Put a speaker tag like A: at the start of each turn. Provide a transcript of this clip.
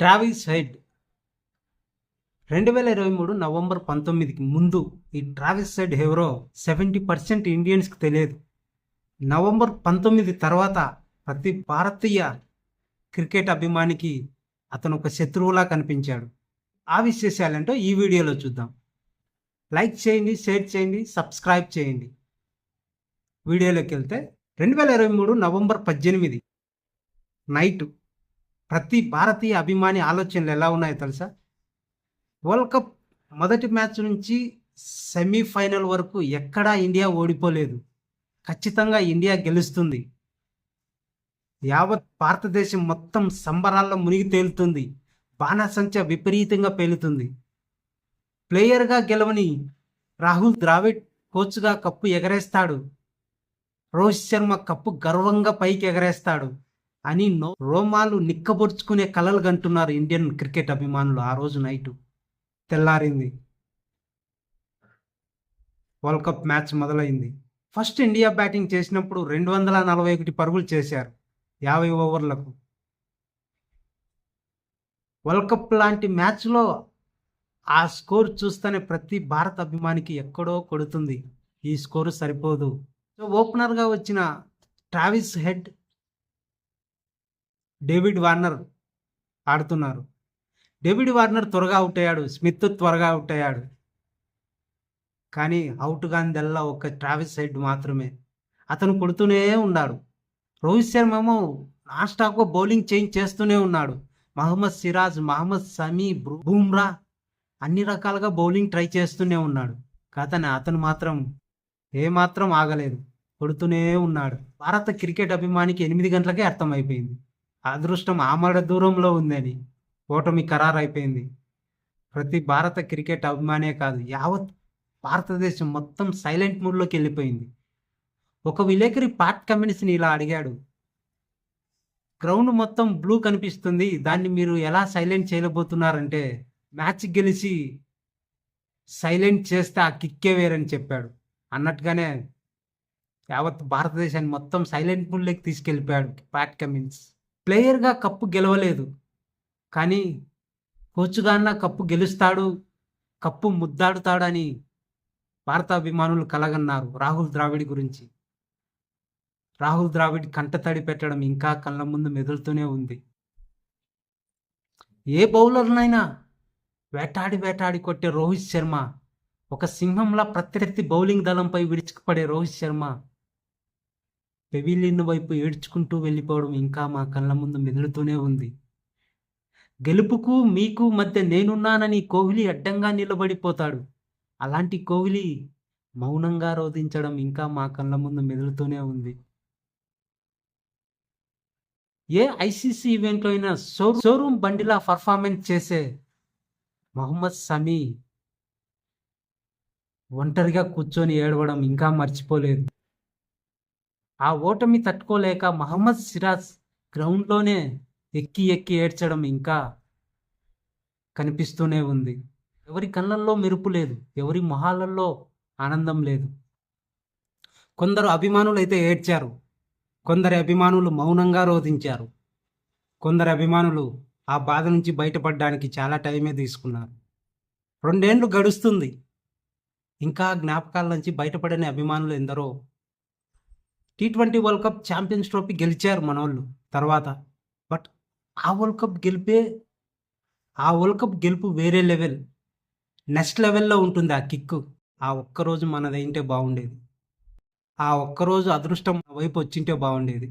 A: Travis head. రెండు వేల ఇరవై మూడు నవంబర్ పంతొమ్మిదికి ముందు ఈ ట్రావిస్ హెడ్ ఎవరో సెవెంటీ పర్సెంట్ ఇండియన్స్కి తెలియదు. నవంబర్ పంతొమ్మిది తర్వాత ప్రతి భారతీయ క్రికెట్ అభిమానికి అతను ఒక శత్రువులా కనిపించాడు. ఆ విశేషాలంటే ఈ వీడియోలో చూద్దాం. లైక్ చేయండి షేర్ చేయండి సబ్స్క్రైబ్ చేయండి. వీడియోలోకి వెళ్తే రెండు వేల ఇరవై మూడు నవంబర్ పద్దెనిమిది నైట్ ప్రతి భారతీయ అభిమాని ఆలోచనలు ఎలా ఉన్నాయో తెలుసా? వరల్డ్ కప్ మొదటి మ్యాచ్ నుంచి సెమీఫైనల్ వరకు ఎక్కడా ఇండియా ఓడిపోలేదు. ఖచ్చితంగా ఇండియా గెలుస్తుంది. యావత్ భారతదేశం మొత్తం సంబరాల్లో మునిగి తేలుతుంది. బాణసంచ విపరీతంగా పేలుతుంది. ప్లేయర్గా గెలవని రాహుల్ ద్రావిడ్ కోచ్గా కప్పు ఎగరేస్తాడు. రోహిత్ శర్మ కప్పు గర్వంగా పైకి ఎగరేస్తాడు అని నో రోమాలు నిక్కబొడుచుకునే కలలు కంటున్నారు ఇండియన్ క్రికెట్ అభిమానులు ఆ రోజు నైటు. తెల్లారింది. వరల్డ్ కప్ మ్యాచ్ మొదలైంది. ఫస్ట్ ఇండియా బ్యాటింగ్ చేసినప్పుడు రెండు వందల నలభై ఒకటి పరుగులు చేశారు యాభై ఓవర్లకు. వరల్డ్ కప్ లాంటి మ్యాచ్లో ఆ స్కోర్ చూస్తేనే ప్రతి భారత అభిమానికి ఎక్కడో కొడుతుంది. ఈ స్కోరు సరిపోదు. సో ఓపెనర్గా వచ్చిన ట్రావిస్ హెడ్ డేవిడ్ వార్నర్ ఆడుతున్నారు. డేవిడ్ వార్నర్ త్వరగా అవుట్ అయ్యాడు. స్మిత్ త్వరగా అవుట్ అయ్యాడు. కానీ అవుట్ కానిదల్లా ఒక ట్రావెల్ సైడ్ మాత్రమే. అతను కొడుతూనే ఉన్నాడు. రోహిత్ శర్మ ఏమో నాన్ స్టాప్గా బౌలింగ్ చేంజ్ చేస్తూనే ఉన్నాడు. మహమ్మద్ సిరాజ్ మహమ్మద్ సమీ బూమ్రా అన్ని రకాలుగా బౌలింగ్ ట్రై చేస్తూనే ఉన్నాడు. కాదని అతను మాత్రం ఏమాత్రం ఆగలేదు. కొడుతూనే ఉన్నాడు. భారత క్రికెట్ అభిమానికి ఎనిమిది గంటలకే అర్థమైపోయింది. అదృష్టం ఆమడ దూరంలో ఉందని ఓటమి ఖరారైపోయింది. ప్రతి భారత క్రికెట్ అభిమానే కాదు యావత్ భారతదేశం మొత్తం సైలెంట్ మూడ్లోకి వెళ్ళిపోయింది. ఒక విలేకరి పాట్ కమ్యూనిస్ట్ని ఇలా అడిగాడు గ్రౌండ్ మొత్తం బ్లూ కనిపిస్తుంది దాన్ని మీరు ఎలా సైలెంట్ చేయలేకపోతున్నారంటే మ్యాచ్ గెలిచి సైలెంట్ చేస్తే ఆ కిక్కే వేరని చెప్పాడు. అన్నట్టుగానే యావత్ భారతదేశాన్ని మొత్తం సైలెంట్ మూడ్లోకి తీసుకెళ్ళిపోయాడు పాట్ కమిన్స్ ప్లేయర్గా కప్పు గెలవలేదు. కానీ కోచ్గా కప్పు గెలుస్తాడు కప్పు ముద్దాడుతాడని భారత అభిమానులు కలగన్నారు రాహుల్ ద్రావిడ్ గురించి. రాహుల్ ద్రావిడ్ కంటతడి పెట్టడం ఇంకా కళ్ళ ముందు మెదులుతూనే ఉంది. ఏ బౌలర్నైనా వేటాడి వేటాడి కొట్టే రోహిత్ శర్మ ఒక సింహంలా ప్రత్యర్థి బౌలింగ్ దళంపై విరుచుకుపడే రోహిత్ శర్మ పెవిలియన్ వైపు ఏడ్చుకుంటూ వెళ్ళిపోవడం ఇంకా మా కళ్ళ ముందు మెదులుతూనే ఉంది. గెలుపుకు మీకు మధ్య నేనున్నానని కోహ్లీ అడ్డంగా నిలబడిపోతాడు. అలాంటి కోహ్లీ మౌనంగా రోధించడం ఇంకా మా కళ్ళ ముందు మెదులుతూనే ఉంది. ఏ ఐసీసీ ఈవెంట్లో అయినా షో షోరూమ్ బండిలా పర్ఫార్మెన్స్ చేసే మహమ్మద్ సమీ ఒంటరిగా కూర్చొని ఏడవడం ఇంకా మర్చిపోలేదు. ఆ ఓటమి తట్టుకోలేక మహమ్మద్ సిరాజ్ గ్రౌండ్లోనే ఎక్కి ఎక్కి ఏడ్చడం ఇంకా కనిపిస్తూనే ఉంది. ఎవరి కళ్ళల్లో మెరుపు లేదు ఎవరి మొహాలల్లో ఆనందం లేదు. కొందరు అభిమానులు అయితే ఏడ్చారు కొందరి అభిమానులు మౌనంగా రోధించారు కొందరు అభిమానులు ఆ బాధ నుంచి బయటపడడానికి చాలా టైమే తీసుకున్నారు. రెండేండ్లు గడుస్తుంది ఇంకా జ్ఞాపకాల నుంచి బయటపడని అభిమానులు ఎందరో T twenty world cup champions trophy గెలిచారు మన వాళ్ళు తర్వాత. బట్ ఆ వరల్డ్ కప్ గెలిపే ఆ వరల్డ్ కప్ గెలుపు వేరే లెవెల్ నెక్స్ట్ లెవెల్లో ఉంటుంది ఆ కిక్కు ఆ ఒక్కరోజు మనదైంటే బాగుండేది. ఆ ఒక్కరోజు అదృష్టం వైపు వచ్చింటే బాగుండేది.